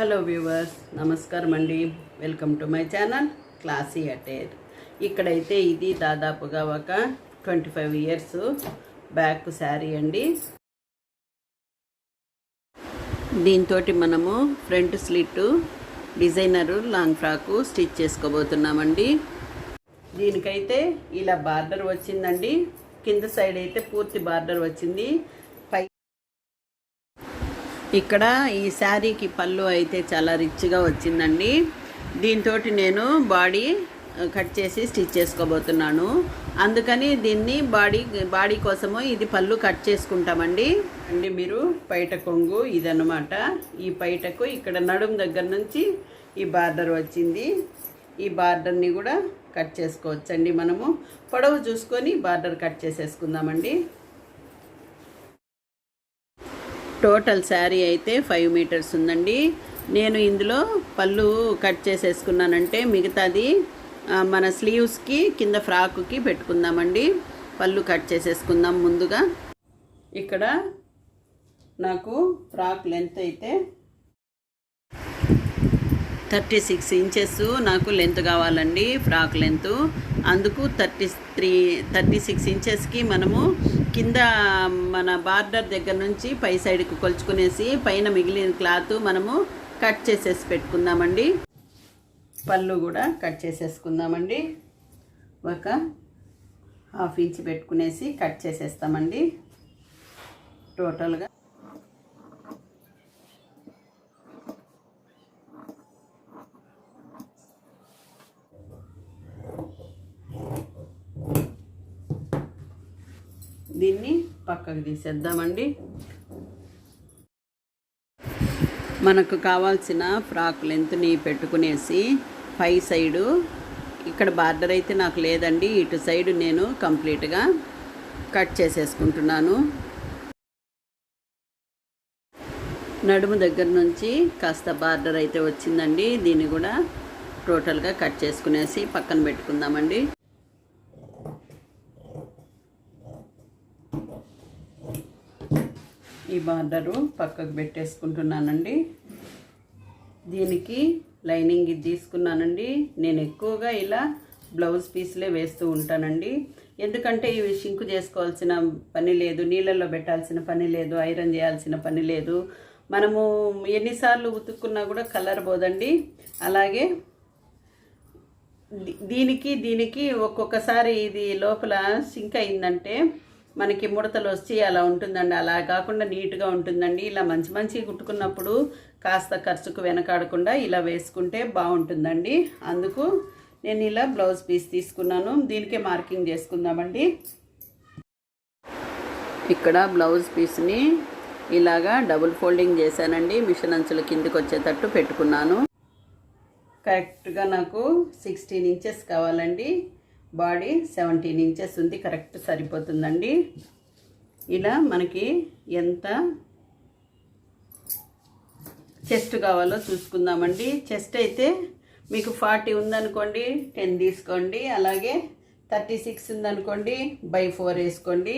Hello viewers నమస్కారం అండి. Welcome to my channel classy attire. ఇక్కడైతే ఇది దాదాపుగా ఒక twenty five years back sari అండి. దీంతో మనము front slit designer long frock stitch చేసుకోబోతున్నామండి. దీనికైతే ఇలా బార్డర్ వచ్చిందండి. కింద సైడ్ అయితే పూర్తి బార్డర్ వచ్చింది. ఇక్కడ ఈ శారీకి పళ్ళు అయితే చాలా రిచ్గా వచ్చిందండి. దీంతో నేను బాడీ కట్ చేసి స్టిచ్ చేసుకోబోతున్నాను. అందుకని దీన్ని బాడీ బాడీ కోసము ఇది పళ్ళు కట్ చేసుకుంటామండి. అండి మీరు పైట కొంగు ఇదన్నమాట. ఈ పైటకు ఇక్కడ నడుము దగ్గర నుంచి ఈ బార్డర్ వచ్చింది. ఈ బార్డర్ని కూడా కట్ చేసుకోవచ్చండి మనము. పొడవు చూసుకొని బార్డర్ కట్ చేసేసుకుందామండి. టోటల్ శారీ అయితే ఫైవ్ మీటర్స్ ఉందండి. నేను ఇందులో పళ్ళు కట్ చేసేసుకున్నానంటే మిగతాది మన స్లీవ్స్కి కింద ఫ్రాక్కి పెట్టుకుందామండి. పళ్ళు కట్ చేసేసుకుందాం ముందుగా. ఇక్కడ నాకు ఫ్రాక్ లెంత్ అయితే థర్టీ సిక్స్ ఇంచెస్ నాకు లెంత్ కావాలండి ఫ్రాక్ లెంత్. అందుకు థర్టీ త్రీ థర్టీ సిక్స్ ఇంచెస్కి మనము కింద మన బార్డర్ దగ్గర నుంచి పై సైడ్కి కొలుచుకునేసి పైన మిగిలిన క్లాత్ మనము కట్ చేసేసి పెట్టుకుందామండి. పళ్ళు కూడా కట్ చేసేసుకుందామండి. ఒక హాఫ్ ఇంచ్ పెట్టుకునేసి కట్ చేసేస్తామండి. టోటల్గా దీన్ని పక్కకు తీసేద్దామండి. మనకు కావాల్సిన ఫ్రాక్ లెంత్ని పెట్టుకునేసి పై సైడు ఇక్కడ బార్డర్ అయితే నాకు లేదండి ఇటు సైడు నేను కంప్లీట్గా కట్ చేసేసుకుంటున్నాను. నడుము దగ్గర నుంచి కాస్త బార్డర్ అయితే వచ్చిందండి దీన్ని కూడా టోటల్గా కట్ చేసుకునేసి పక్కన పెట్టుకుందామండి. ఈ బార్డరు పక్కకు పెట్టేసుకుంటున్నానండి. దీనికి లైనింగ్ ఇది తీసుకున్నానండి. నేను ఎక్కువగా ఇలా బ్లౌజ్ పీస్లే వేస్తూ ఉంటానండి. ఎందుకంటే ఇవి షింకు చేసుకోవాల్సిన పని లేదు నీళ్ళల్లో పెట్టాల్సిన పని లేదు ఐరన్ చేయాల్సిన పని లేదు. మనము ఎన్నిసార్లు ఉతుక్కున్నా కూడా కలర్ పోదండి. అలాగే దీనికి దీనికి ఒక్కొక్కసారి ఇది లోపల సింక్ అయిందంటే మనకి ముడతలు వచ్చి అలా ఉంటుందండి. అలా కాకుండా నీట్గా ఉంటుందండి. ఇలా మంచి మంచి కుట్టుకున్నప్పుడు కాస్త ఖర్చుకు వెనకాడకుండా ఇలా వేసుకుంటే బాగుంటుందండి. అందుకు నేను ఇలా బ్లౌజ్ పీస్ తీసుకున్నాను. దీనికే మార్కింగ్ చేసుకుందామండి. ఇక్కడ బ్లౌజ్ పీస్ని ఇలాగా డబుల్ ఫోల్డింగ్ చేశానండి. మిషన్ అంచుల కిందకి వచ్చేటట్టు పెట్టుకున్నాను. కరెక్ట్గా నాకు సిక్స్టీన్ ఇంచెస్ కావాలండి. బాడీ సెవెంటీన్ ఇంచెస్ ఉంది కరెక్ట్ సరిపోతుందండి. ఇలా మనకి ఎంత చెస్ట్ కావాలో చూసుకుందామండి. చెస్ట్ అయితే మీకు ఫార్టీ ఉందనుకోండి టెన్ తీసుకోండి. అలాగే థర్టీ సిక్స్ ఉందనుకోండి బై ఫోర్ వేసుకోండి.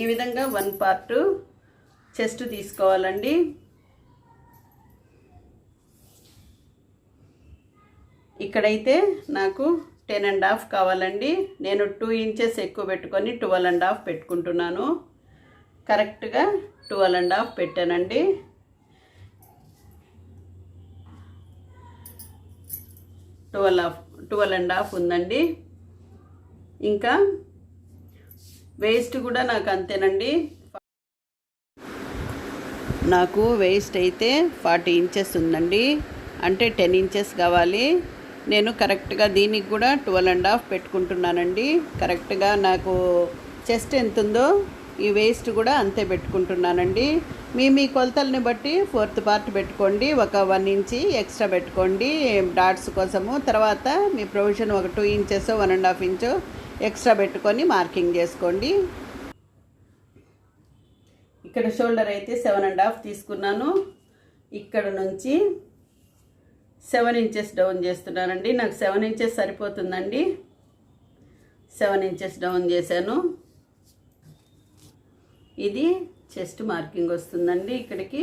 ఈ విధంగా వన్ పార్ట్ చెస్ట్ తీసుకోవాలండి. ఇక్కడైతే నాకు టెన్ అండ్ హాఫ్ కావాలండి. నేను టూ ఇంచెస్ ఎక్కువ పెట్టుకొని ట్వెల్వ్ అండ్ హాఫ్ పెట్టుకుంటున్నాను. కరెక్ట్గా ట్వెల్వ్ అండ్ హాఫ్ పెట్టానండి. Twelve half twelve and half ఉందండి. ఇంకా వేస్ట్ కూడా నాకు అంతేనండి. నాకు వేస్ట్ అయితే ఫార్టీ ఇంచెస్ ఉందండి. అంటే టెన్ ఇంచెస్ కావాలి. నేను కరెక్ట్గా దీనికి కూడా ట్వెల్వ్ అండ్ హాఫ్ పెట్టుకుంటున్నానండి. కరెక్ట్గా నాకు చెస్ట్ ఎంత ఉందో ఈ వేస్ట్ కూడా అంతే పెట్టుకుంటున్నానండి. మీ మీ కొలతల్ని బట్టి ఫోర్త్ పార్ట్ పెట్టుకోండి. ఒక వన్ ఇంచి ఎక్స్ట్రా పెట్టుకోండి డాట్స్ కోసము. తర్వాత మీ ప్రొవిజన్ ఒక two inches one and half inch extra పెట్టుకొని మార్కింగ్ చేసుకోండి. ఇక్కడ షోల్డర్ అయితే సెవెన్ అండ్ హాఫ్ తీసుకున్నాను. ఇక్కడ నుంచి సెవెన్ ఇంచెస్ డౌన్ చేస్తున్నానండి. నాకు సెవెన్ ఇంచెస్ సరిపోతుందండి. సెవెన్ ఇంచెస్ డౌన్ చేశాను. ఇది చెస్ట్ మార్కింగ్ వస్తుందండి ఇక్కడికి.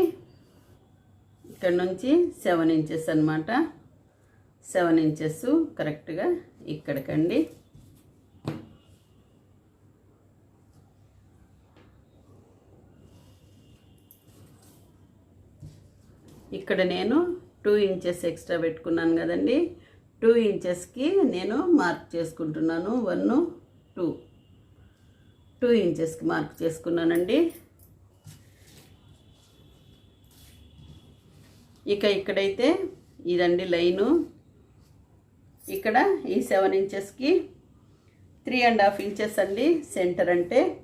ఇక్కడ నుంచి సెవెన్ ఇంచెస్ అనమాట సెవెన్ ఇంచెస్ కరెక్ట్గా ఇక్కడికండి. ఇక్కడ నేను టూ ఇంచెస్ ఎక్స్ట్రా పెట్టుకున్నాను కదండి. టూ ఇంచెస్కి నేను మార్క్ చేసుకుంటున్నాను. One two. టూ ఇంచెస్కి మార్క్ చేసుకున్నానండి. ఇక ఇక్కడైతే ఇదండి లైను. ఇక్కడ ఈ సెవెన్ ఇంచెస్కి త్రీ అండ్ హాఫ్ ఇంచెస్ అండి. సెంటర్ అంటే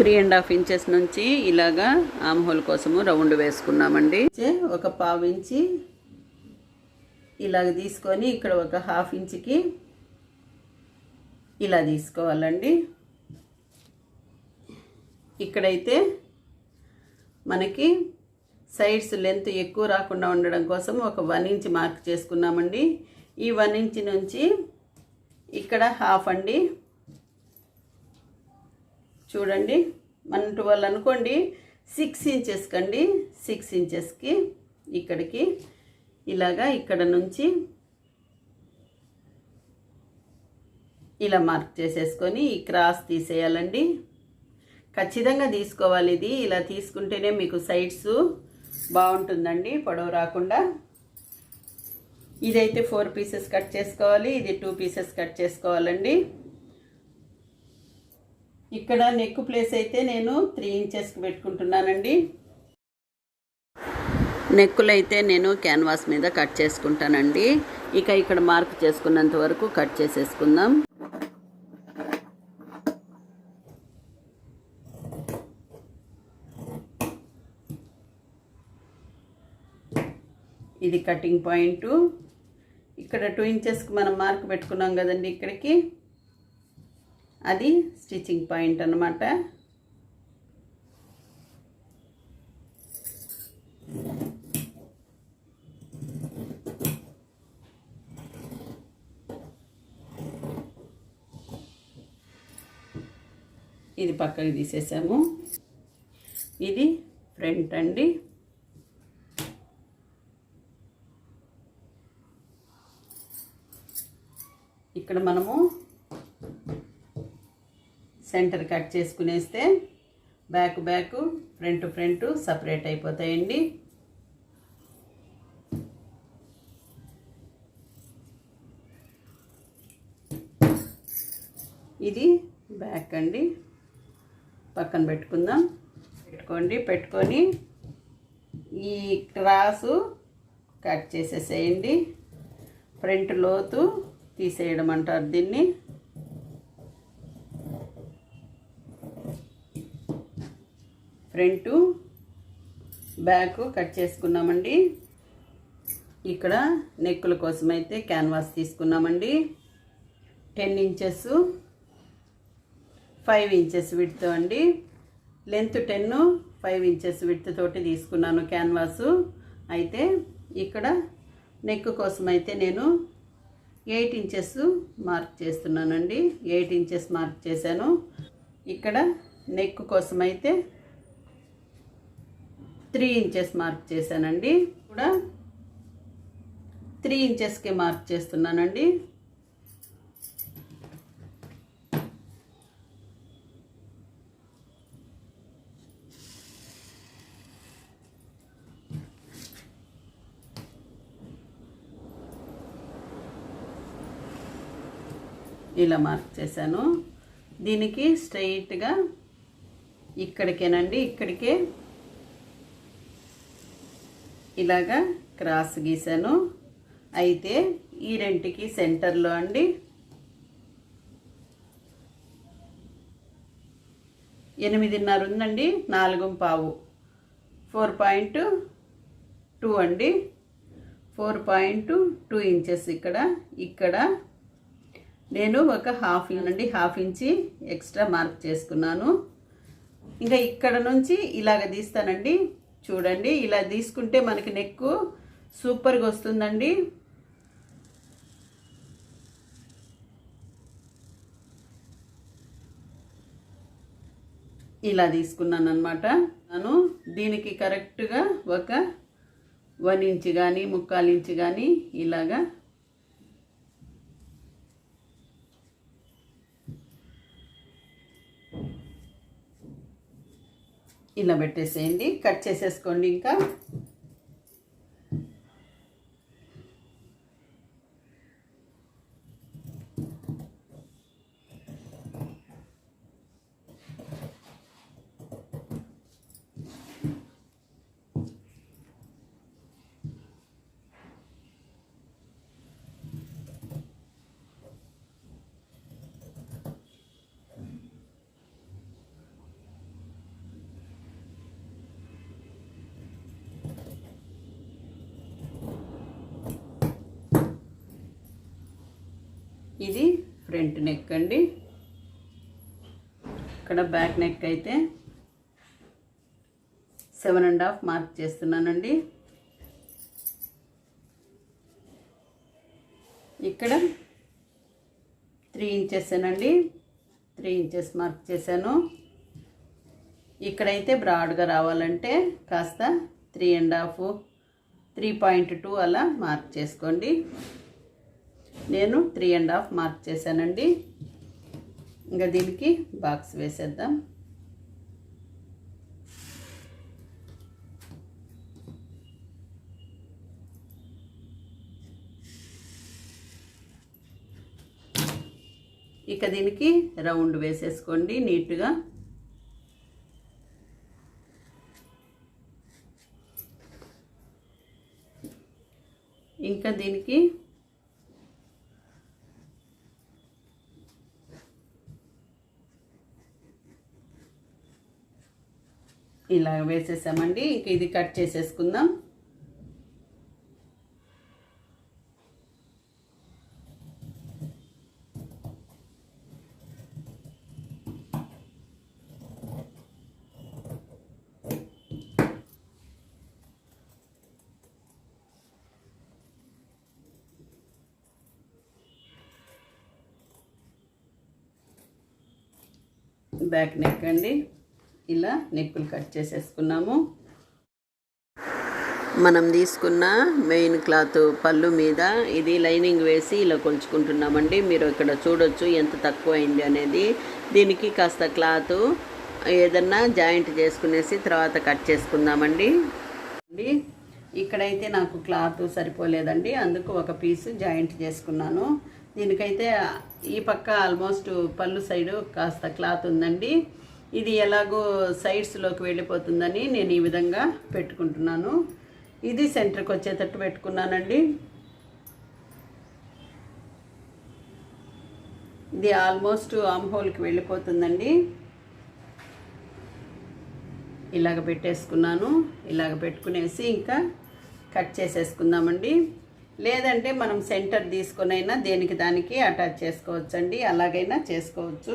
త్రీ అండ్ హాఫ్ ఇంచెస్ నుంచి ఇలాగా ఆమ్హోల్ కోసము రౌండ్ వేసుకున్నామండి. ఒక పావు ఇంచి ఇలాగ తీసుకొని ఇక్కడ ఒక హాఫ్ ఇంచ్కి ఇలా తీసుకోవాలండి. ఇక్కడైతే మనకి సైడ్స్ లెంత్ ఎక్కువ రాకుండా ఉండడం కోసం ఒక వన్ ఇంచ్ మార్క్ చేసుకున్నామండి. ఈ వన్ ఇంచ్ నుంచి ఇక్కడ హాఫ్ అండి. చూడండి. వన్ ట్వెల్వ్ అనుకోండి. సిక్స్ ఇంచెస్కి అండి సిక్స్ ఇంచెస్కి ఇక్కడికి ఇలాగా ఇక్కడ నుంచి ఇలా మార్క్ చేసేసుకొని ఈ క్రాస్ తీసేయాలండి. ఖచ్చితంగా తీసుకోవాలి ఇది. ఇలా తీసుకుంటేనే మీకు సైడ్స్ బాగుంటుందండి. పొడవు రాకుండా. ఇదైతే ఫోర్ పీసెస్ కట్ చేసుకోవాలి. ఇది టూ పీసెస్ కట్ చేసుకోవాలండి. ఇక్కడ నెక్ ప్లేస్ అయితే నేను త్రీ ఇంచెస్కి పెట్టుకుంటున్నానండి. నెక్కులు అయితే నేను క్యాన్వాస్ మీద కట్ చేసుకుంటానండి. ఇక ఇక్కడ మార్క్ చేసుకున్నంత వరకు కట్ చేసేసుకుందాం. ఇది కటింగ్ పాయింట్ ఇక్కడ టూ ఇంచెస్కి మనం మార్క్ పెట్టుకున్నాం కదండి ఇక్కడికి. అది స్టిచ్చింగ్ పాయింట్ అన్నమాట. ఇది పక్కకి తీసేసాము. ఇది ఫ్రంట్ అండి. ఇక్కడ మనము centre cut చేసుకునేస్తే back back front front separate అయిపోతాయండి. ఇది బ్యాక్ అండి. పక్కన పెట్టుకుందాం. పెట్టుకోండి పెట్టుకొని ఈ క్రాసు కట్ చేసేసేయండి. ఫ్రంట్ లోతు తీసేయడం అంటారు దీన్ని. ఫ్రంట్ బ్యాక్ కట్ చేసుకున్నామండి. ఇక్కడ నెక్కుల కోసం అయితే క్యాన్వాస్ తీసుకున్నామండి. Ten inches five inches width అండి. Length ten five inches width తోటి తీసుకున్నాను క్యాన్వాసు. అయితే ఇక్కడ నెక్ కోసం అయితే నేను ఎయిట్ ఇంచెస్ మార్క్ చేస్తున్నానండి. ఎయిట్ ఇంచెస్ మార్క్ చేశాను. ఇక్కడ నెక్ కోసం అయితే త్రీ ఇంచెస్ మార్క్ చేశానండి. కూడా త్రీ ఇంచెస్కి మార్క్ చేస్తున్నానండి. ఇలా మార్క్ చేశాను. దీనికి స్ట్రైట్గా ఇక్కడికేనండి. ఇక్కడికే ఇలాగా క్రాస్ గీసాను అయితే ఈ రెంటికి సెంటర్లో అండి. ఎనిమిదిన్నర ఉందండి నాలుగు పావు. ఫోర్ పాయింట్ టూ అండి. ఫోర్ పాయింట్ టూ ఇంచెస్ ఇక్కడ. ఇక్కడ నేను ఒక హాఫ్ అండి హాఫ్ ఇంచి ఎక్స్ట్రా మార్క్ చేసుకున్నాను. ఇంకా ఇక్కడ నుంచి ఇలాగ తీస్తానండి. చూడండి ఇలా తీసుకుంటే మనకి నెక్కు సూపర్గా వస్తుందండి. ఇలా తీసుకున్నాను అనమాట నేను దీనికి కరెక్ట్గా ఒక వన్ ఇంచ్ కానీ ముక్కాలు ఇంచ్ కానీ ఇలాగా ఇలా పెట్టేసేయండి. కట్ చేసేసుకోండి ఇంకా ఇది ఫ్రంట్ నెక్ అండి. ఇక్కడ బ్యాక్ నెక్ అయితే సెవెన్ అండ్ హాఫ్ మార్క్ చేస్తున్నానండి. ఇక్కడ త్రీ ఇంచెస్ అండి త్రీ ఇంచెస్ మార్క్ చేశాను. ఇక్కడైతే బ్రాడ్గా రావాలంటే కాస్త three and half three point two అలా మార్క్ చేసుకోండి. నేను త్రీ అండ్ హాఫ్ మార్క్ చేశానండి. ఇంకా దీనికి బాక్స్ వేసేద్దాం. ఇక దీనికి రౌండ్ వేసేసుకోండి నీట్గా. ఇంకా దీనికి ఇలా వేసేసామండి. ఇంక ఇది కట్ చేసేసుకుందాం. బ్యాక్ నెక్ అండి. ఇలా నెక్కులు కట్ చేసేసుకున్నాము. మనం తీసుకున్న మెయిన్ క్లాత్ పళ్ళు మీద ఇది లైనింగ్ వేసి ఇలా కొలుచుకుంటున్నామండి. మీరు ఇక్కడ చూడొచ్చు ఎంత తక్కువ అయింది అనేది. దీనికి కాస్త క్లాత్ ఏదన్నా జాయింట్ చేసుకునేసి తర్వాత కట్ చేసుకుందామండి. ఇక్కడైతే నాకు క్లాత్ సరిపోలేదండి. అందుకు ఒక పీసు జాయింట్ చేసుకున్నాను. దీనికైతే ఈ పక్క ఆల్మోస్ట్ పళ్ళు సైడు కాస్త క్లాత్ ఉందండి. ఇది ఎలాగో సైడ్స్లోకి వెళ్ళిపోతుందని నేను ఈ విధంగా పెట్టుకుంటున్నాను. ఇది సెంటర్కి వచ్చేటట్టు పెట్టుకున్నానండి. ఇది ఆల్మోస్ట్ ఆమ్ హోల్కి వెళ్ళిపోతుందండి. ఇలాగ పెట్టేసుకున్నాను. ఇలాగ పెట్టుకునేసి ఇంకా కట్ చేసేసుకుందామండి. లేదంటే మనం సెంటర్ తీసుకునైనా దేనికి దానికి అటాచ్ చేసుకోవచ్చండి. అలాగైనా చేసుకోవచ్చు.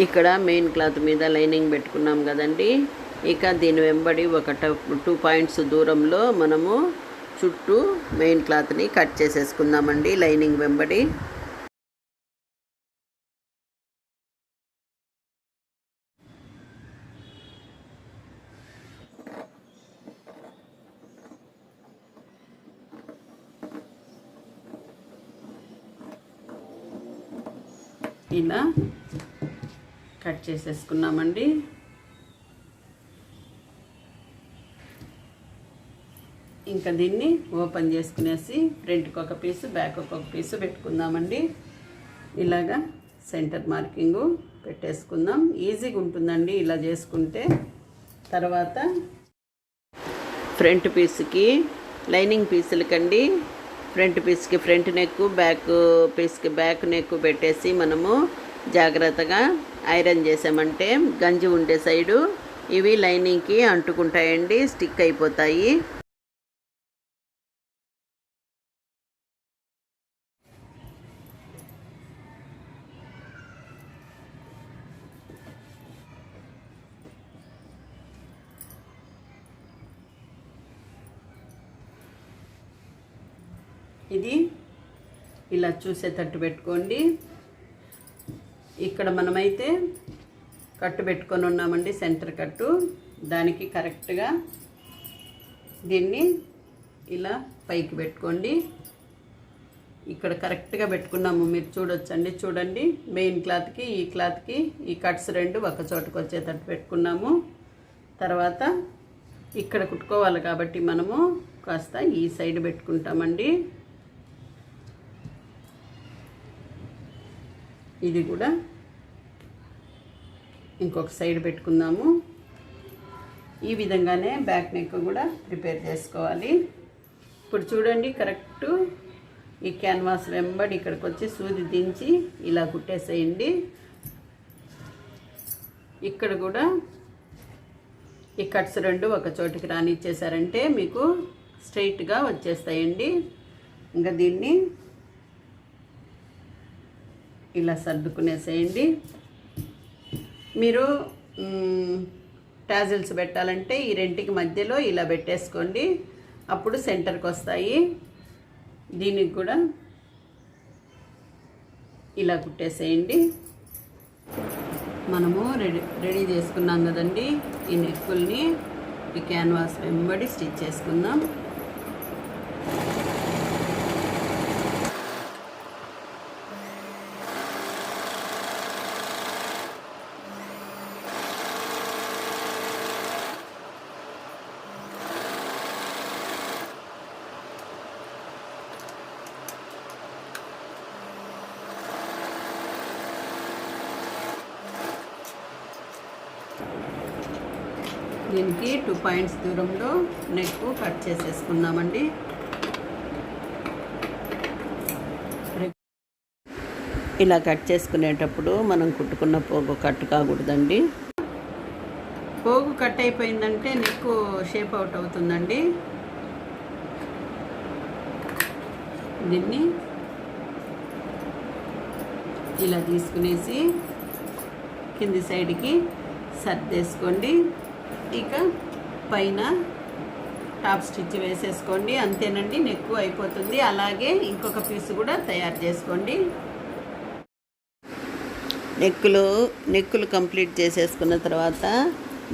ఇక్కడ మెయిన్ క్లాత్ మీద లైనింగ్ పెట్టుకున్నాం కదండి. ఇక దీని వెంబడి ఒక టూ పాయింట్స్ దూరంలో మనము చుట్టూ మెయిన్ క్లాత్ని కట్ చేసేసుకుందామండి లైనింగ్ వెంబడి. ఇలా కట్ చేసేసుకున్నామండి. ఇంకా దీన్ని ఓపెన్ చేసుకునేసి ఫ్రంట్కి ఒక పీసు బ్యాక్ ఒక పీసు పెట్టుకుందామండి. ఇలాగా సెంటర్ మార్కింగు పెట్టేసుకుందాం. ఈజీగా ఉంటుందండి ఇలా చేసుకుంటే. తర్వాత ఫ్రంట్ పీస్కి లైనింగ్ పీసులకండి. ఫ్రంట్ పీస్కి ఫ్రంట్ నెక్ బ్యాక్ పీస్కి బ్యాక్ నెక్ పెట్టేసి మనము జాగ్రత్తగా ఐరన్ చేసామంటే గంజి ఉండే సైడు ఇవి లైనింగ్కి అంటుకుంటాయండి స్టిక్ అయిపోతాయి. ఇది ఇలా చూసేటట్టు పెట్టుకోండి. ఇక్కడ మనమైతే కట్టు పెట్టుకొని ఉన్నామండి సెంటర్ కట్టు. దానికి కరెక్ట్గా దీన్ని ఇలా పైకి పెట్టుకోండి. ఇక్కడ కరెక్ట్గా పెట్టుకున్నాము మీరు చూడొచ్చండి. చూడండి మెయిన్ క్లాత్కి ఈ క్లాత్కి ఈ కట్స్ రెండు ఒక చోటకు వచ్చేటట్టు పెట్టుకున్నాము. తర్వాత ఇక్కడ కుట్టుకోవాలి కాబట్టి మనము కాస్త ఈ సైడ్ పెట్టుకుంటామండి. ఇది కూడా ఇంకొక సైడ్ పెట్టుకుందాము. ఈ విధంగానే బ్యాక్ నెక్ కూడా ప్రిపేర్ చేసుకోవాలి. ఇప్పుడు చూడండి కరెక్ట్ ఈ క్యాన్వాస్ వెంబడి ఇక్కడికి వచ్చి సూది దించి ఇలా కుట్టేసేయండి. ఇక్కడ కూడా ఈ కట్స్ రెండు ఒక చోటికి రానిచ్చేసారంటే మీకు స్ట్రైట్గా వచ్చేస్తాయండి. ఇంకా దీన్ని ఇలా సర్దుకునేసేయండి. మీరు టాజిల్స్ పెట్టాలంటే ఈ రెంటికి మధ్యలో ఇలా పెట్టేసుకోండి. అప్పుడు సెంటర్కి వస్తాయి. దీనికి కూడా ఇలా కుట్టేసేయండి. మనము రెడీ రెడీ చేసుకున్నాం కదండి ఈ నెక్కుల్ని. ఈ క్యాన్వాస్ వెంబడి స్టిచ్ చేసుకుందాం. దీనికి టూ పాయింట్స్ దూరంలో నెక్ కట్ చేసేసుకున్నామండి ఇలా కట్ చేసుకునేటప్పుడు మనం కుట్టుకున్న పోగు కట్ కాకూడదండి. పోగు కట్ అయిపోయిందంటే నెక్ షేప్ అవుట్ అవుతుందండి. దీన్ని ఇలా తీసుకునేసి కింది సైడ్కి సర్దేసుకోండి. ఇక పైన టాప్ స్టిచ్ వేసేసుకోండి. అంతేనండి నెక్కు అయిపోతుంది. అలాగే ఇంకొక పీస్ కూడా తయారు చేసుకోండి. నెక్కులు నెక్కులు కంప్లీట్ చేసేసుకున్న తర్వాత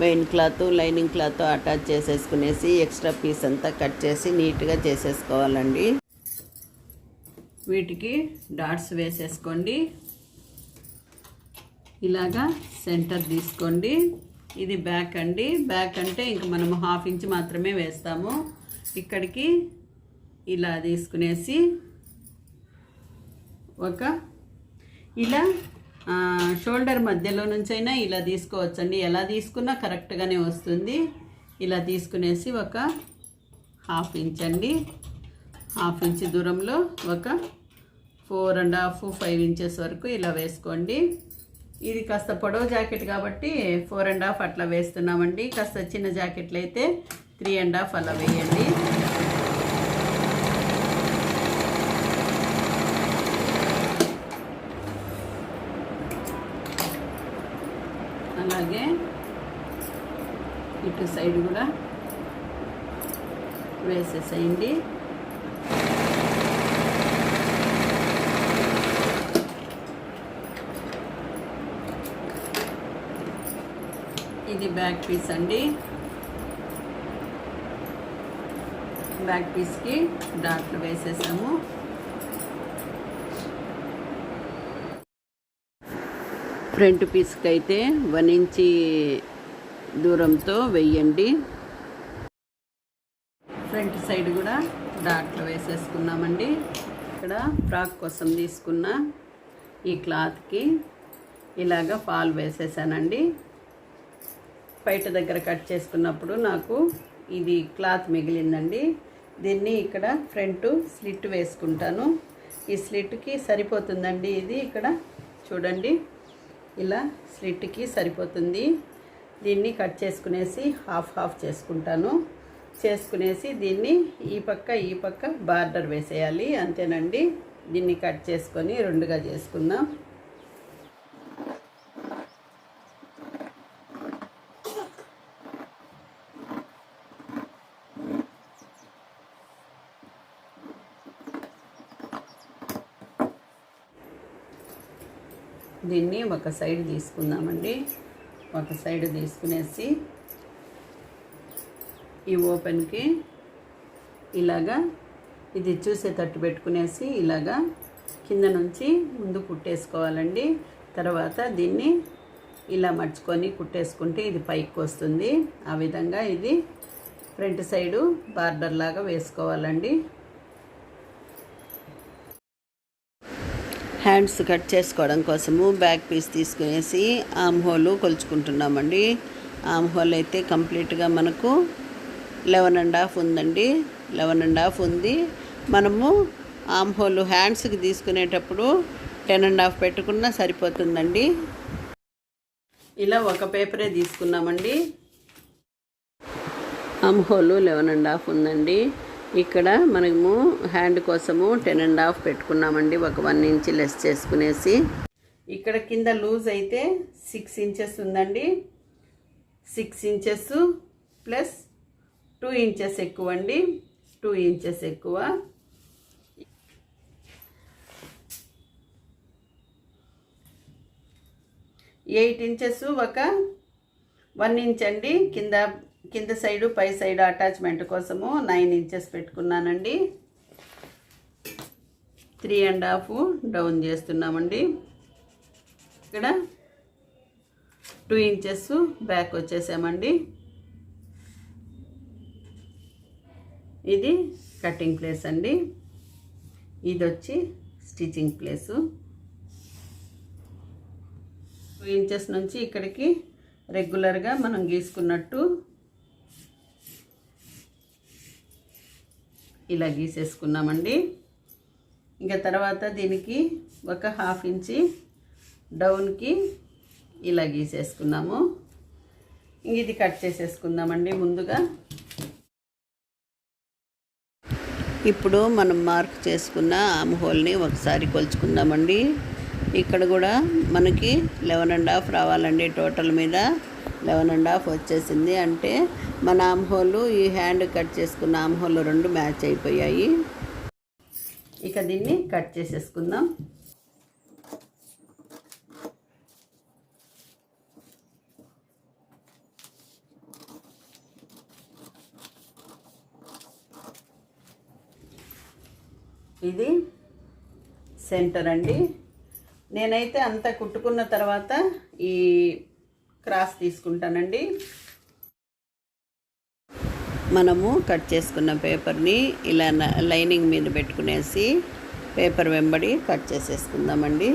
main cloth lining cloth attach చేసేసుకునేసి extra piece అంతా కట్ చేసి నీట్గా చేసేసుకోవాలండి. వీటికి డాట్స్ వేసేసుకోండి. ఇలాగా సెంటర్ తీసుకోండి. ఇది బ్యాక్ అండి. బ్యాక్ అంటే ఇంక మనము హాఫ్ ఇంచ్ మాత్రమే వేస్తాము. ఇక్కడికి ఇలా తీసుకునేసి ఒక ఇలా షోల్డర్ మధ్యలో నుంచైనా ఇలా తీసుకోవచ్చండి. ఎలా తీసుకున్నా కరెక్ట్గానే వస్తుంది. ఇలా తీసుకునేసి ఒక హాఫ్ ఇంచ్ అండి. హాఫ్ ఇంచ్ దూరంలో ఒక four and half five inches వరకు ఇలా వేసుకోండి. ఇది కాస్త పొడవు జాకెట్ కాబట్టి ఫోర్ అండ్ హాఫ్ అట్లా వేస్తున్నామండి. కాస్త చిన్న జాకెట్లు అయితే త్రీ అండ్ హాఫ్ అలా వేయండి. అలాగే ఇటు సైడ్ కూడా వేసేసేయండి. ఇది బ్యాక్ పీస్ అండి. బ్యాక్ పీస్కి డాట్లు వేసేసాము. ఫ్రంట్ పీస్కి అయితే వన్ ఇంచి దూరంతో వెయ్యండి. ఫ్రంట్ సైడ్ కూడా డాట్లు వేసేసుకున్నామండి. ఇక్కడ ఫ్రాక్ కోసం తీసుకున్న ఈ క్లాత్కి ఇలాగ ఫాల్ వేసేసానండి. బయట దగ్గర కట్ చేసుకున్నప్పుడు నాకు ఇది క్లాత్ మిగిలిందండి. దీన్ని ఇక్కడ ఫ్రంట్ స్లిట్ వేసుకుంటాను. ఈ స్లిట్కి సరిపోతుందండి ఇది ఇక్కడ. చూడండి. ఇలా స్లిట్కి సరిపోతుంది. దీన్ని కట్ చేసుకునేసి హాఫ్ హాఫ్ చేసుకుంటాను. చేసుకునేసి దీన్ని ఈ పక్క ఈ పక్క బార్డర్ వేసేయాలి. అంతేనండి. దీన్ని కట్ చేసుకొని రెండుగా చేసుకుందాం. దీన్ని ఒక సైడ్ తీసుకుందామండి. ఒక సైడ్ తీసుకునేసి ఈ ఓపెన్కి ఇలాగా ఇది చూసేటట్టు పెట్టుకునేసి ఇలాగా కింద నుంచి ముందు కుట్టేసుకోవాలండి. తర్వాత దీన్ని ఇలా మర్చుకొని కుట్టేసుకుంటే ఇది పైకి వస్తుంది. ఆ విధంగా ఇది ఫ్రంట్ సైడు బార్డర్ లాగా వేసుకోవాలండి. హ్యాండ్స్ కట్ చేసుకోవడం కోసము బ్యాక్ పీస్ తీసుకునేసి ఆమ్ హోల్ కొలుచుకుంటున్నామండి. ఆమ్ హోల్ అయితే కంప్లీట్గా మనకు లెవెన్ అండ్ హాఫ్ ఉందండి. లెవెన్ అండ్ హాఫ్ ఉంది. మనము ఆమ్ హోల్ హ్యాండ్స్కి తీసుకునేటప్పుడు టెన్ అండ్ హాఫ్ పెట్టుకున్నా సరిపోతుందండి. ఇలా ఒక పేపరే తీసుకున్నామండి. Arm hole eleven and half ఉందండి. ఇక్కడ మనము హ్యాండ్ కోసము టెన్ అండ్ హాఫ్ పెట్టుకున్నామండి. ఒక వన్ ఇంచ్ లెస్ చేసుకునేసి. ఇక్కడ కింద లూజ్ అయితే సిక్స్ ఇంచెస్ ఉందండి. Six inches plus two inches ఎక్కువ అండి. టూ ఇంచెస్ ఎక్కువ. ఎయిట్ ఇంచెస్ ఒక వన్ ఇంచ్ అండి. కింద కింద సైడు పై సైడ్ అటాచ్మెంట్ కోసము నైన్ ఇంచెస్ పెట్టుకున్నానండి. త్రీ అండ్ హాఫ్ డౌన్ చేస్తున్నామండి. ఇక్కడ టూ ఇంచెస్ బ్యాక్ వచ్చేసామండి. ఇది కటింగ్ ప్లేస్ అండి. ఇది వచ్చి స్టిచ్చింగ్ ప్లేసు. టూ ఇంచెస్ నుంచి ఇక్కడికి రెగ్యులర్గా మనం గీసుకున్నట్టు ఇలా గీసేసుకున్నామండి. ఇంకా తర్వాత దీనికి ఒక హాఫ్ ఇంచి డౌన్కి ఇలా గీసేసుకున్నాము. ఇంక ఇది కట్ చేసేసుకుందామండి ముందుగా. ఇప్పుడు మనం మార్క్ చేసుకున్న ఆమ్ హోల్ని ఒకసారి కొలుచుకుందామండి. ఇక్కడ కూడా మనకి లెవెన్ అండ్ హాఫ్ రావాలండి. టోటల్ మీద లెవెన్ అండ్ హాఫ్ వచ్చేసింది. అంటే మన ఆమ్హోలు ఈ హ్యాండ్ కట్ చేసుకున్న ఆమ్హోలు రెండు మ్యాచ్ అయిపోయాయి. ఇక దీన్ని కట్ చేసేసుకుందాం. ఇది సెంటర్ అండి. నేనైతే అంతా కుట్టుకున్న తర్వాత ఈ క్రాస్ తీసుకుంటానండి. మనము కట్ చేసుకున్న పేపర్ని ఇలా లైనింగ్ మీద పెట్టుకునేసి పేపర్ వెంబడి కట్ చేసేసుకుందామండి.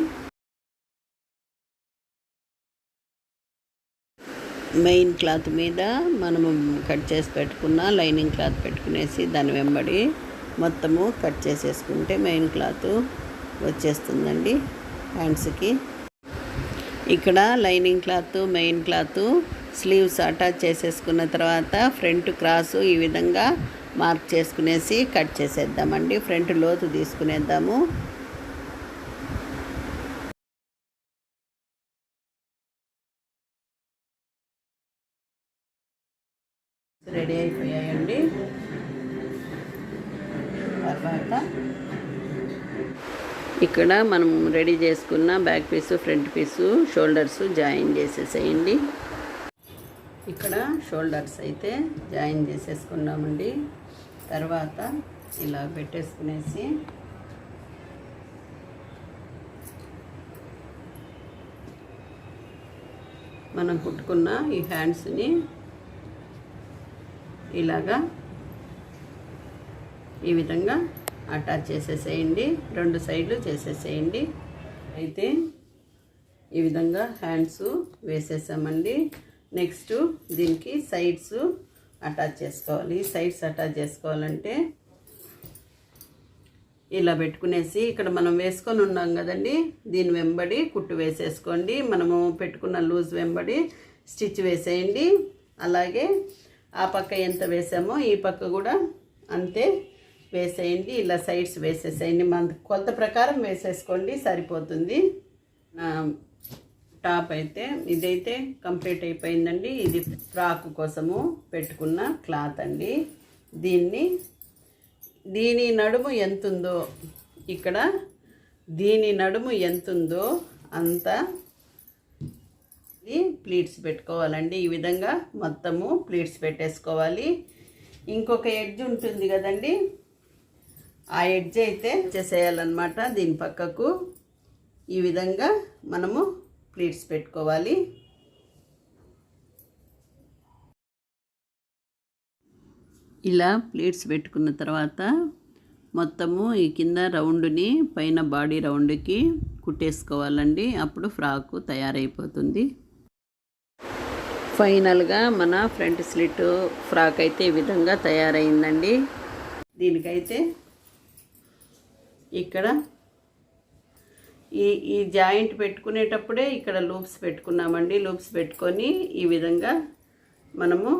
మెయిన్ క్లాత్ మీద మనము కట్ చేసి పెట్టుకున్న లైనింగ్ క్లాత్ పెట్టుకునేసి దాని వెంబడి మొత్తము కట్ చేసేసుకుంటే మెయిన్ క్లాత్ వచ్చేస్తుందండి హ్యాండ్స్కి. ఇక్కడ lining cloth main cloth sleeves attach చేసేసుకున్న తర్వాత ఫ్రంట్ క్రాసు ఈ విధంగా మార్క్ చేసుకునేసి కట్ చేసేద్దామండి. ఫ్రంట్ లోతు తీసుకునేద్దాము. రెడీ అయిపోయాయండి. తర్వాత ఇక్కడ మనం రెడీ చేసుకున్న back piece front piece shoulders join చేసేసేయండి. ఇక్కడ షోల్డర్స్ అయితే జాయిన్ చేసేసుకున్నామండి. తర్వాత ఇలా పెట్టేసుకునేసి మనం కుట్టుకున్న ఈ హ్యాండ్స్ని ఇలాగా ఈ విధంగా అటాచ్ చేసేసేయండి. రెండు సైడ్లు చేసేసేయండి. అయితే ఈ విధంగా హ్యాండ్స్ వేసేసామండి. నెక్స్ట్ దీనికి సైడ్స్ అటాచ్ చేసుకోవాలి. సైడ్స్ అటాచ్ చేసుకోవాలంటే ఇలా పెట్టుకునేసి ఇక్కడ మనం వేసుకొని ఉన్నాం కదండి. దీని వెంబడి కుట్టు వేసేసుకోండి. మనము పెట్టుకున్న లూజ్ వెంబడి స్టిచ్ వేసేయండి. అలాగే ఆ పక్క ఎంత వేసామో ఈ పక్క కూడా అంతే వేసేయండి. ఇలా సైడ్స్ వేసేసేయండి. మన కొలత ప్రకారం వేసేసుకోండి. సరిపోతుంది. టాప్ అయితే ఇదైతే కంప్లీట్ అయిపోయిందండి. ఇది ఫ్రాక్ కోసము పెట్టుకున్న క్లాత్ అండి. దీన్ని దీని నడుము ఎంతుందో ఇక్కడ దీని నడుము ఎంతుందో అంత ఇది ప్లీట్స్ పెట్టుకోవాలండి. ఈ విధంగా మొత్తము ప్లీట్స్ పెట్టేసుకోవాలి. ఇంకొక ఎడ్జ్ ఉంటుంది కదండి. ఆ ఎడ్జ్ అయితే చేసేయాలన్నమాట దీని పక్కకు. ఈ విధంగా మనము ప్లీట్స్ పెట్టుకోవాలి. ఇలా ప్లేట్స్ పెట్టుకున్న తర్వాత మొత్తము ఈ కింద రౌండ్ని పైన బాడీ రౌండ్కి కుట్టేసుకోవాలండి. అప్పుడు ఫ్రాకు తయారైపోతుంది. ఫైనల్గా మన ఫ్రంట్ స్లిట్ ఫ్రాక్ అయితే ఈ విధంగా తయారైందండి. దీనికైతే ఇక్కడ ఈ ఈ జాయింట్ పెట్టుకునేటప్పుడే ఇక్కడ లూప్స్ పెట్టుకున్నామండి. లూప్స్ పెట్టుకొని ఈ విధంగా మనము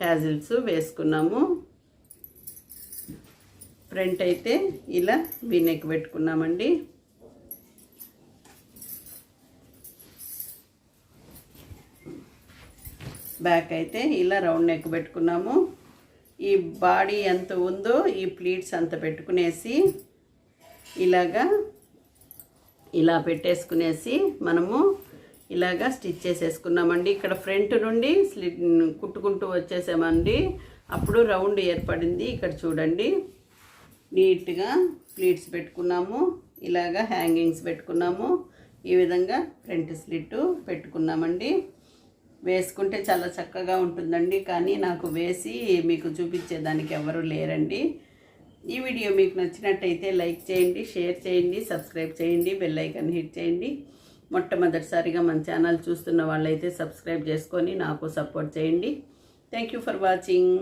టాజిల్స్ వేసుకున్నాము. ఫ్రంట్ అయితే ఇలా వీనెక్ పెట్టుకున్నామండి. బ్యాక్ అయితే ఇలా రౌండ్ నెక్ పెట్టుకున్నాము. ఈ బాడీ ఎంత ఉందో ఈ ప్లీట్స్ అంత పెట్టుకునేసి ఇలాగా ఇలా పెట్టేసుకునేసి మనము ఇలాగా స్టిచ్ చేసేసుకున్నామండి. ఇక్కడ ఫ్రంట్ నుండి స్లిట్ కుట్టుకుంటూ వచ్చేసామండి. అప్పుడు రౌండ్ ఏర్పడింది. ఇక్కడ చూడండి. నీట్గా ప్లీట్స్ పెట్టుకున్నాము. ఇలాగా హ్యాంగింగ్స్ పెట్టుకున్నాము. ఈ విధంగా ఫ్రంట్ స్లిట్ పెట్టుకున్నామండి. వేసుకుంటే చాలా చక్కగా ఉంటుందండి. కానీ నాకు వేసి మీకు చూపించేదానికి ఎవరు లేరండి. ఈ వీడియో మీకు నచ్చినట్టయితే లైక్ చేయండి షేర్ చేయండి సబ్స్క్రైబ్ చేయండి బెల్ ఐకాన్ హిట్ చేయండి. మొట్టమొదటిసారిగా మన ఛానల్ చూస్తున్న వాళ్ళైతే సబ్స్క్రైబ్ చేసుకొని నాకు సపోర్ట్ చేయండి. Thank you for watching